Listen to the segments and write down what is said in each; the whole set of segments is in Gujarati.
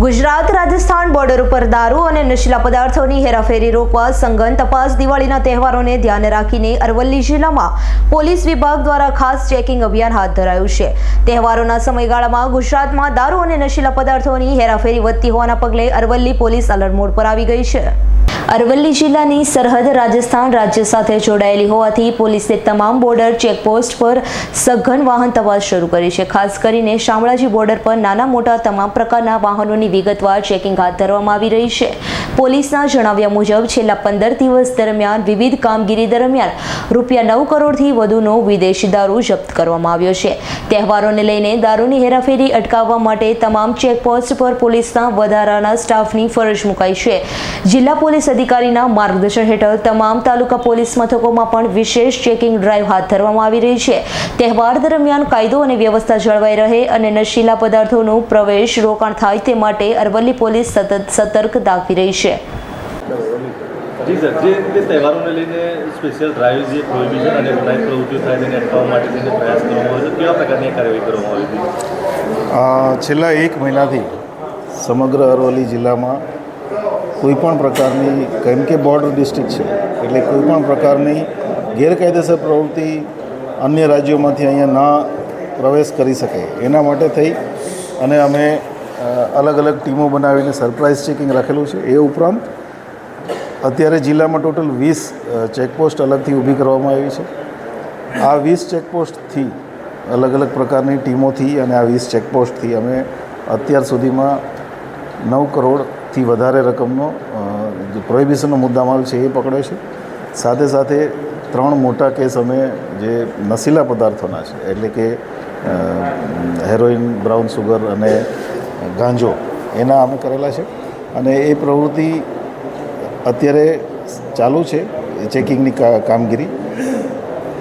ગુજરાત, રાજસ્થાન બોર્ડર ઉપર દારૂ અને નશીલા પદાર્થોની હેરાફેરી રોકવા સંઘન તપાસ દિવાળીના તહેવારોને ધ્યાને રાખીને અરવલ્લી જિલ્લામાં પોલીસ વિભાગ દ્વારા ખાસ ચેકિંગ અભિયાન હાથ ધરાયું છે. તહેવારોના સમયગાળામાં ગુજરાતમાં દારૂ અને નશીલા પદાર્થોની હેરાફેરી વધતી હોવાના પગલે અરવલ્લી પોલીસ અલર્ટ મોડ પર આવી ગઈ છે. અરવલ્લી જિલ્લાની સરહદ રાજસ્થાન રાજ્ય સાથે જોડાયેલી હોવાથી પોલીસે તમામ બોર્ડર ચેકપોસ્ટ પર સઘન વાહન તપાસ શરૂ કરી છે. ખાસ કરીને શામળાજી બોર્ડર પર નાના મોટા તમામ પ્રકારના વાહનોની વિગતવાર ચેકિંગ હાથ ધરવામાં આવી રહી છે. પોલીસના જણાવ્યા મુજબ છેલ્લા પંદર દિવસ દરમિયાન વિવિધ કામગીરી દરમિયાન રૂપિયા નવ કરોડથી વધુનો વિદેશી દારૂ જપ્ત કરવામાં આવ્યો છે. તહેવારોને લઈને દારૂની હેરાફેરી અટકાવવા માટે તમામ ચેકપોસ્ટ પર પોલીસના વધારાના સ્ટાફની ફરજ મુકાઈ છે. જિલ્લા પોલીસ અધિકારીના માર્ગદર્શન હેઠળ તમામ તાલુકા પોલીસ મથકોમાં પણ વિશેષ ચેકિંગ ડ્રાઈવ હાથ ધરવામાં આવી રહી છે. તહેવાર દરમિયાન કાયદો અને વ્યવસ્થા જળવાઈ રહે અને નશીલા પદાર્થોનું પ્રવેશ રોકાણ થાય તે માટે અરવલ્લી પોલીસ સતત સતર્ક દાખવી રહી છે. જી સર જે રીતે તહેવારોને લઈને સ્પેશિયલ ડ્રાઈવ જે પ્રોહિબિશન અને ગુનાહિત પ્રવૃત્તિઓ થાય તેને અટકાવવા માટે પ્રયાસ કરવામાં આવે છે કેવા પ્રકારની કાર્યવાહી કરવામાં આવી હતી છેલ્લા એક મહિનાથી સમગ્ર અરવલ્લી જિલ્લામાં કોઈ પણ પ્રકારની કેમ કે બોર્ડર ડિસ્ટ્રિક્ટ છે એટલે કોઈ પણ પ્રકારની ગેરકાયદેસર પ્રવૃત્તિ અન્ય રાજ્યોમાંથી અહીંયા ના પ્રવેશ કરી શકે. એના માટે થઈ અને અમે અલગ અલગ ટીમો બનાવીને સરપ્રાઇઝ ચેકિંગ રાખેલું છે. એ ઉપરાંત અત્યારે જિલ્લામાં ટોટલ વીસ ચેકપોસ્ટ અલગથી ઊભી કરવામાં આવી છે. આ વીસ ચેકપોસ્ટથી અલગ અલગ પ્રકારની ટીમોથી અને આ વીસ ચેકપોસ્ટથી અમે અત્યાર સુધીમાં નવ કરોડથી વધારે રકમનો જે પ્રોહિબિશનનો મુદ્દામાલ છે એ પકડ્યો છે. સાથે સાથે ત્રણ મોટા કેસ અમે જે નશીલા પદાર્થોના છે, એટલે કે હેરોઇન બ્રાઉન સુગર અને ગાંજો એના અમે કરેલા છે. અને એ પ્રવૃત્તિ અત્યારે ચાલુ છે, ચેકિંગની કામગીરી.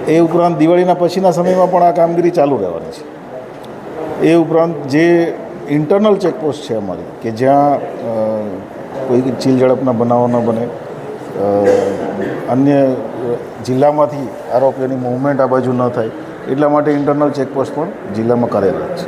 એ ઉપરાંત દિવાળીના પછીના સમયમાં પણ આ કામગીરી ચાલુ રહેવાની છે. એ ઉપરાંત જે ઇન્ટરનલ ચેકપોસ્ટ છે અમારી, કે જ્યાં કોઈ ચીલ ઝડપના બનાવો ન બને અન્ય જિલ્લામાંથી આરોપીઓની મૂવમેન્ટ આ બાજુ ન થાય, એટલા માટે ઇન્ટરનલ ચેકપોસ્ટ પણ જિલ્લામાં કરેલા છે.